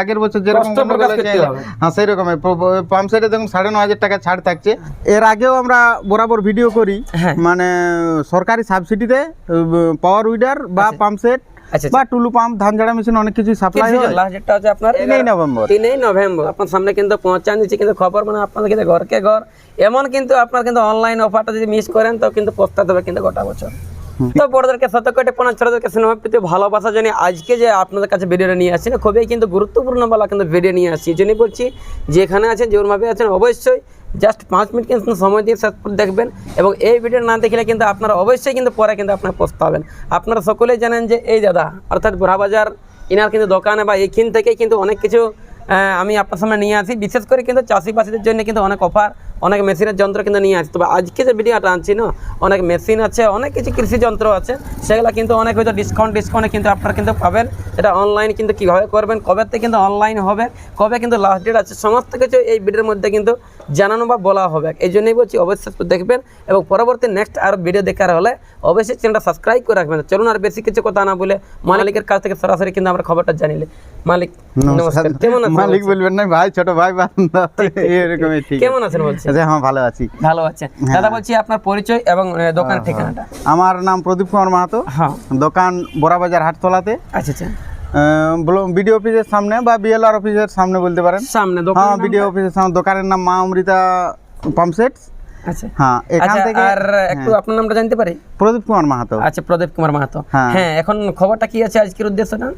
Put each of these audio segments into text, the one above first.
আগের বছর যেরকম। হ্যাঁ সেই রকম পাম্প সেটে দেখুন সাড়ে ন হাজার টাকা ছাড় থাকছে। এর আগেও আমরা বরাবর ভিডিও করি। হ্যাঁ। মানে সরকারি সাবসিডিতে পাওয়ার উইডার বা পাম্প সেট আচ্ছা বা টুলু পাম্প ধান ঝাড়া মেশিন অনেক কিছু সাপ্লাই হয়। লাস্ট ডেটটা হচ্ছে আপনার তিনই নভেম্বর। তিনই নভেম্বর। আপনার সামনে কিন্তু পৌঁছান দিচ্ছে কিন্তু খবর মানে আপনাদের কিন্তু ঘরকে ঘর। এমন কিন্তু আপনার কিন্তু অনলাইন অফারটা যদি মিস করেন তো কিন্তু পস্তাতে হবে কিন্তু গোটা বছর। তো বড়দেরকে সতর্কটা পনেরো ছোটদেরকে সিনেমা প্রতি ভালোবাসা জন্য আজকে যে আপনাদের কাছে ভিডিওটা নিয়ে আসছি না, খুবই কিন্তু গুরুত্বপূর্ণ বলা কিন্তু ভিডিও নিয়ে আসছি। এই বলছি, যেখানে আছেন যেভাবে আছেন, অবশ্যই জাস্ট পাঁচ মিনিট কিন্তু সময় দিয়ে শেষ করে দেখবেন এবং এই ভিডিও না দেখলে কিন্তু আপনারা অবশ্যই কিন্তু পরে কিন্তু আপনার পস্তাবেন আপনারা সকলেই জানেন যে, এই দাদা, অর্থাৎ বুড়াবাজার, ইনার কিন্তু দোকানে বা এইখান থেকেই কিন্তু অনেক কিছু আমি আপনার সামনে নিয়ে আসি। বিশেষ করে কিন্তু চাষিবাসীদের জন্য কিন্তু অনেক অফার অনেক মেশিনের যন্ত্র কিন্তু নিয়ে আছে। তবে আজকে যে ভিডিওটা আনছি, না, অনেক মেশিন আছে, অনেক কিছু কৃষি যন্ত্র আছে, সেগুলো কিন্তু অনেক হয়তো ডিসকাউন্ট ডিসকাউন্টে কিন্তু আপনারা কিন্তু পাবেন। এটা অনলাইন কিন্তু কীভাবে করবেন, কবে থেকে কিন্তু অনলাইন হবে, কবে কিন্তু লাস্ট ডেট আছে, সমস্ত কিছু এই ভিডিওর মধ্যে কিন্তু জানানো বা বলা হবে। এই জন্যই বলছি অবশ্যই দেখবেন এবং পরবর্তী নেক্সট আর ভিডিও দেখার হলে অবশ্যই চ্যানেলটা সাবস্ক্রাইব করে রাখবেন। চলুন আর বেশি কিছু কথা না বলে মালিকের কাছ থেকে সরাসরি কিন্তু আমরা খবরটা জানিলে মালিক নমস্কার। কেমন আছেন মালিক বলবেন না ভাই ছোট ভাই এরকমই ঠিক। কেমন আছেন বলছি আচ্ছা হ্যাঁ ভালো আছি। ভালো আছেন। দাদা বলছি আপনার পরিচয় এবং আহ, দোকানের ঠিকানাটা। আমার নাম প্রদীপ কুমার মাহাতো। হ্যাঁ। দোকান বড়াবাজার হাটতলাতে। আচ্ছা আচ্ছা। বিডিও অফিসের সামনে বা বিএলআর অফিসের সামনে বলতে পারেন? সামনে হ্যাঁ বিডিও অফিসের সামনে দোকানের নাম মা অমৃতা পাম্প সেট আচ্ছা। হ্যাঁ এখান আচ্ছা থেকে আর একটু আপনার নামটা জানতে পারি? প্রদীপ কুমার মাহাতো। আচ্ছা প্রদীপ কুমার মাহাতো। হ্যাঁ। হ্যাঁ এখন খবরটা কি আছে আজকের উদ্দেশ্যটা?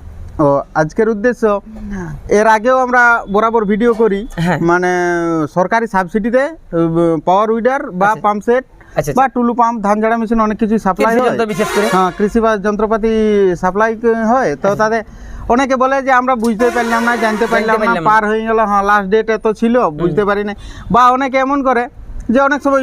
ও আজকের উদ্দেশ্য এর আগেও আমরা বরাবর ভিডিও করি। হ্যাঁ। মানে সরকারি সাবসিডিতে পাওয়ার উইডার বা পাম্প সেট আচ্ছা বা টুলু পাম্প ধান ঝাড়া মেশিন অনেক কিছু সাপ্লাই হয়। হ্যাঁ কৃষি বা যন্ত্রপাতি সাপ্লাই হয়। তো তাদের অনেকে বলে যে আমরা বুঝতে পারলাম না জানতে পারলাম না। পার হয়ে গেল হ্যাঁ লাস্ট ডেট এত ছিল বুঝতে পারি না বা অনেকে এমন করে যে অনেক সময়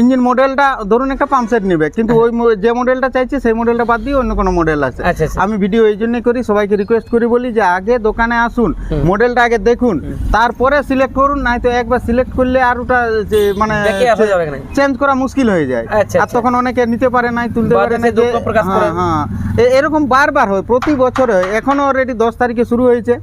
ইঞ্জিন মডেলটা ধরুন একটা পাম্প সেট নেবে কিন্তু ওই যে মডেলটা চাইছে সেই মডেলটা বাদ দিয়ে অন্য কোনো মডেল আছে। আচ্ছা আচ্ছা। আমি ভিডিও এই জন্যই করি সবাইকে রিকোয়েস্ট করি বলি যে আগে দোকানে আসুন মডেলটা আগে দেখুন তারপরে সিলেক্ট করুন নাই তো একবার সিলেক্ট করলে আর ওটা যে মানে চেঞ্জ করা মুশকিল হয়ে যায়। আচ্ছা, আর। তখন অনেকে নিতে পারে নাই তুলতে পারে না। হ্যাঁ হ্যাঁ। এরকম বারবার হয় প্রতি বছর হয় এখনও অলরেডি দশ তারিখে শুরু হয়েছে।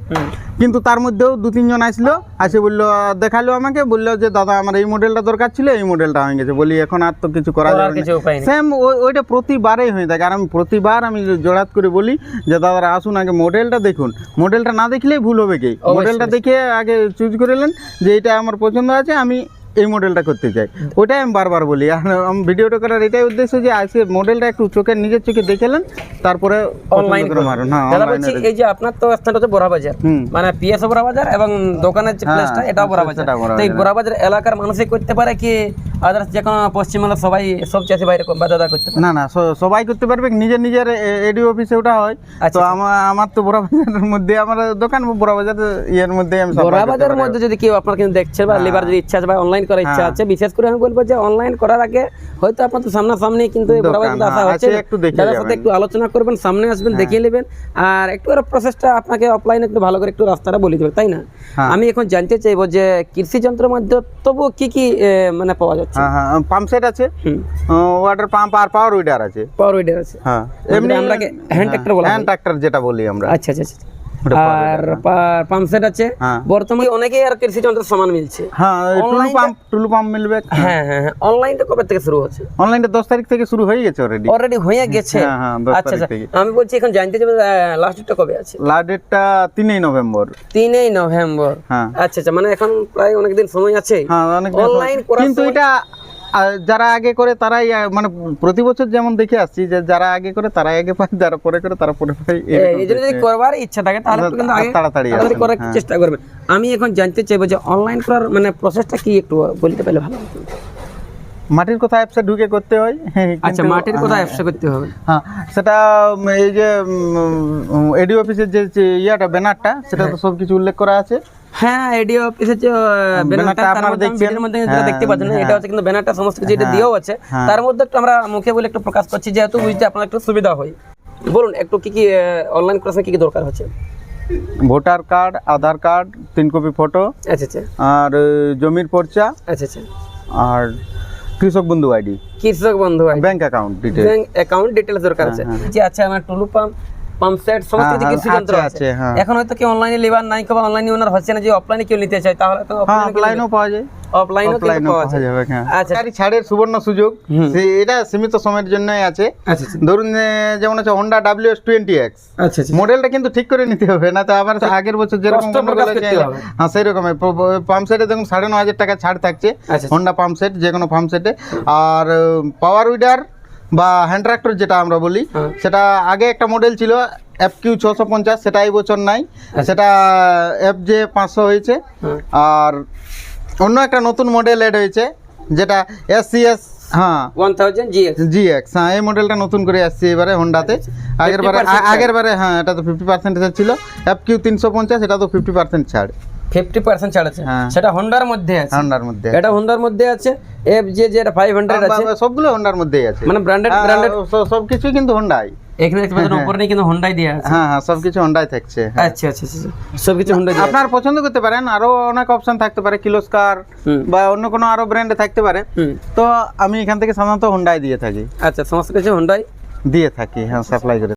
কিন্তু তার মধ্যেও দু তিনজন আসলো আসে বলল দেখাল আমাকে বলল যে দাদা আমার এই মডেলটা দরকার ছিল এই মডেলটা হয়ে গেছে। বলি এখন আর তো কিছু করা যাবে না। সেম ওইটা প্রতিবারেই হয়ে থাকে। আর আমি প্রতিবার আমি জোড়াত করে বলি যে দাদারা আসুন আগে মডেলটা দেখুন। মডেলটা না দেখলেই ভুল হবে কি? মডেলটা দেখে আগে চুজ করে নেন যে এটা আমার পছন্দ আছে আমি এই মডেলটা করতে চাই। ওটাই আমি বারবার বলি। আমি ভিডিওটা করার এটাই উদ্দেশ্য যে আজকে মডেলটা একটু চোখের নিজের চোখে দেখেলেন তারপরে অনলাইন করে মারুন। হ্যাঁ দাদা বলছি এই যে আপনার তো স্থানটা হচ্ছে বড়াবাজার হুম। মানে পিএস বড়াবাজার এবং দোকানের যে হ্যাঁ, প্লেসটা এটাও বড়াবাজার সেটা বড়াবাজার। তো এই বড়াবাজার এলাকার মানুষই করতে পারে কি আদার্স যে কোনো সবাই সব চাষি করতে না না সবাই করতে পারবে নিজের নিজের এডি অফিসে ওটা হয়। আচ্ছা, তো আমার আমার তো বড় বাজারের মধ্যে আমার দোকান বড় বাজার ইয়ের মধ্যে আমি supply করতে মধ্যে যদি কেউ আপনার কিন্তু দেখছে বা লিবার যদি ইচ্ছা আছে বা অনলাইন করার ইচ্ছা হ্যাঁ। আছে বিশেষ করে আমি বলব যে অনলাইন করার আগে হয়তো আপনার তো সামনাসামনি কিন্তু এই দোকান, বড়াবাজার আসা হ্যাঁ, হচ্ছে। আছে, একটু দেখে দাদার সাথে হ্যাঁ। একটু আলোচনা করবেন সামনে আসবেন দেখিয়ে নেবেন। আর একটু আর প্রসেসটা আপনাকে অফলাইনে একটু ভালো করে একটু রাস্তাটা বলে দেবে তাই না? হ্যাঁ। আমি এখন জানতে চাইব যে কৃষি যন্ত্রের মধ্যে তবু কি কি মানে পাওয়া যাচ্ছে? হ্যাঁ হ্যাঁ পাম্প সেট আছে। ওয়াটার পাম্প আর পাওয়ার উইডার আছে। পাওয়ার উইডার আছে। হ্যাঁ এমনি আমরাকে হ্যান্ড ট্রাক্টর বলা হ্যান্ড ট্রাক্টর যেটা বলি আমরা। আচ্ছা আচ্ছা আচ্ছা। আর পাম্প সেট আছে। হ্যাঁ। বর্তমানে অনেকেই আর কৃষি যন্ত্রের সামান মিলছে। হ্যাঁ টুলু পাম্প টুলু পাম্প মিলবে। হ্যাঁ হ্যাঁ হ্যাঁ। অনলাইনটা কবে থেকে শুরু হচ্ছে অনলাইনে দশ তারিখ থেকে শুরু হয়ে গেছে অলরেডি অলরেডি হয়ে গেছে? হ্যাঁ, হ্যাঁ, আচ্ছা আচ্ছা। আমি বলছি এখন জানতে চাইব লাস্ট ডেটটা কবে আছে? লাস্ট ডেটটা তিনই নভেম্বর। তিনই নভেম্বর। হ্যাঁ। আচ্ছা আচ্ছা। মানে এখন প্রায় অনেকদিন সময় আছে। হ্যাঁ অনেক অনলাইন কিন্তু এটা যারা আগে করে তারাই মানে প্রতি বছর যেমন দেখে আসছি যে যারা আগে করে তারাই আগে পায় যারা পরে করে তারা পরে পায়। যদি করবার ইচ্ছা থাকে তাহলে কিন্তু আগে তাড়াতাড়ি তাড়াতাড়ি করার হ্যাঁ। চেষ্টা করবেন। আমি এখন জানতে চাইব যে অনলাইন করার মানে প্রসেসটা কি একটু বলতে পারলে ভালো হতো? মাটির কথা অ্যাপসে ঢুকে করতে হয়। হ্যাঁ, আচ্ছা মাটির কোথায় ব্যবসা করতে হবে? হ্যাঁ সেটা এই যে এডি অফিসের যে ইয়াটা ব্যানারটা সেটা তো সব কিছু উল্লেখ করা আছে। হ্যাঁ এডিও অফিসের যে ব্যানারটা আপনারা দেখছেন? ভিডিওর মধ্যে যেটা হ্যাঁ, দেখতে পাচ্ছেন এটা হচ্ছে কিন্তু ব্যানারটা সমস্ত কিছু এটা দিয়েও আছে। হ্যাঁ। তার মধ্যে একটু আমরা মুখে বলে একটু প্রকাশ করছি যেহেতু বুঝতে আপনার একটু সুবিধা হয়। বলুন একটু কি কি অনলাইন ক্লাসে কি কি দরকার হচ্ছে? ভোটার কার্ড আধার কার্ড তিন কপি ফটো আচ্ছা আচ্ছা। আর জমির পর্চা আচ্ছা আচ্ছা। আর কৃষক বন্ধু আইডি? কৃষক বন্ধু ID. Bank account details bank account details দরকার আছে। জি যে আচ্ছা আমার টুলু পাম্প পাম্প সেট সমস্ত কিছু কিছু হ্যাঁ, কৃষি যন্ত্র আছে, আছে। আছে, হ্যাঁ। এখন হয়তো কি অনলাইনে লিবার নাই কিংবা অনলাইনে ওনার হচ্ছে না যে অফলাইনে কেউ নিতে চায় তাহলে তো অফলাইনেও পাওয়া যায়। অফলাইনও কিন্তু পাওয়া যাবে হ্যাঁ। আচ্ছা। গাড়ি ছাড়ের সুবর্ণ সুযোগ। এটা সীমিত সময়ের জন্যই আছে। আচ্ছা আচ্ছা। ধরুন যেমন আছে এস টোয়েন্টি এক্স আচ্ছা আচ্ছা। মডেলটা কিন্তু ঠিক করে নিতে হবে না তো আবার আগের বছর যেরকম। হ্যাঁ সেই রকম পাম্প সেটে দেখুন সাড়ে ন হাজার টাকা ছাড় থাকছে। আচ্ছা হন্ডা পাম্প সেট যে কোনো পাম্প সেটে আর পাওয়ার উইডার বা হ্যান্ড ট্রাক্টর যেটা আমরা বলি হ্যাঁ। সেটা আগে একটা মডেল ছিল এফ কিউ ছশো পঞ্চাশ সেটা এই বছর নাই। আচ্ছা। সেটা এফ জে পাঁচশো হয়েছে। আর অন্য একটা নতুন মডেল এড হয়েছে যেটা এসসিএস সি এস হ্যাঁ। ওয়ান থাউজেন্ড জিএক্স হ্যাঁ এই মডেলটা নতুন করে আসছে এবারে হোন্ডাতে আগের বারে আগের বারে হ্যাঁ এটা তো ফিফটি পার্সেন্ট ছিল। এফ কিউ তিনশো পঞ্চাশ এটা তো ফিফটি পার্সেন্ট ছাড়। ফিফটি পার্সেন্ট ছাড় আছে হ্যাঁ। সেটা হোন্ডার মধ্যে আছে। হোন্ডার মধ্যে এটা হোন্ডার মধ্যে আছে। এফ যে যেটা ফাইভ হান্ড্রেড আছে। সবগুলো হোন্ডার মধ্যেই আছে। মানে ব্র্যান্ডেড ব্র্যান্ডেড সব- সবকিছুই কিন্তু হোন্ডাই এখানে দেখতে পাচ্ছেন উপরে কিন্তু হোন্ডাই দেওয়া আছে। হ্যাঁ হ্যাঁ সবকিছু হোন্ডাই থাকছে হ্যাঁ। আচ্ছা আচ্ছা আচ্ছা সব হোন্ডাই আপনার পছন্দ করতে পারেন আরও অনেক অপশন থাকতে পারে কিলোস্কার বা অন্য কোনো আরও ব্র্যান্ডে থাকতে পারে। তো আমি এখান থেকে সাধারণত হোন্ডাই দিয়ে থাকি। আচ্ছা সমস্ত কিছু হোন্ডাই দিয়ে থাকি হ্যাঁ সাপ্লাই করে।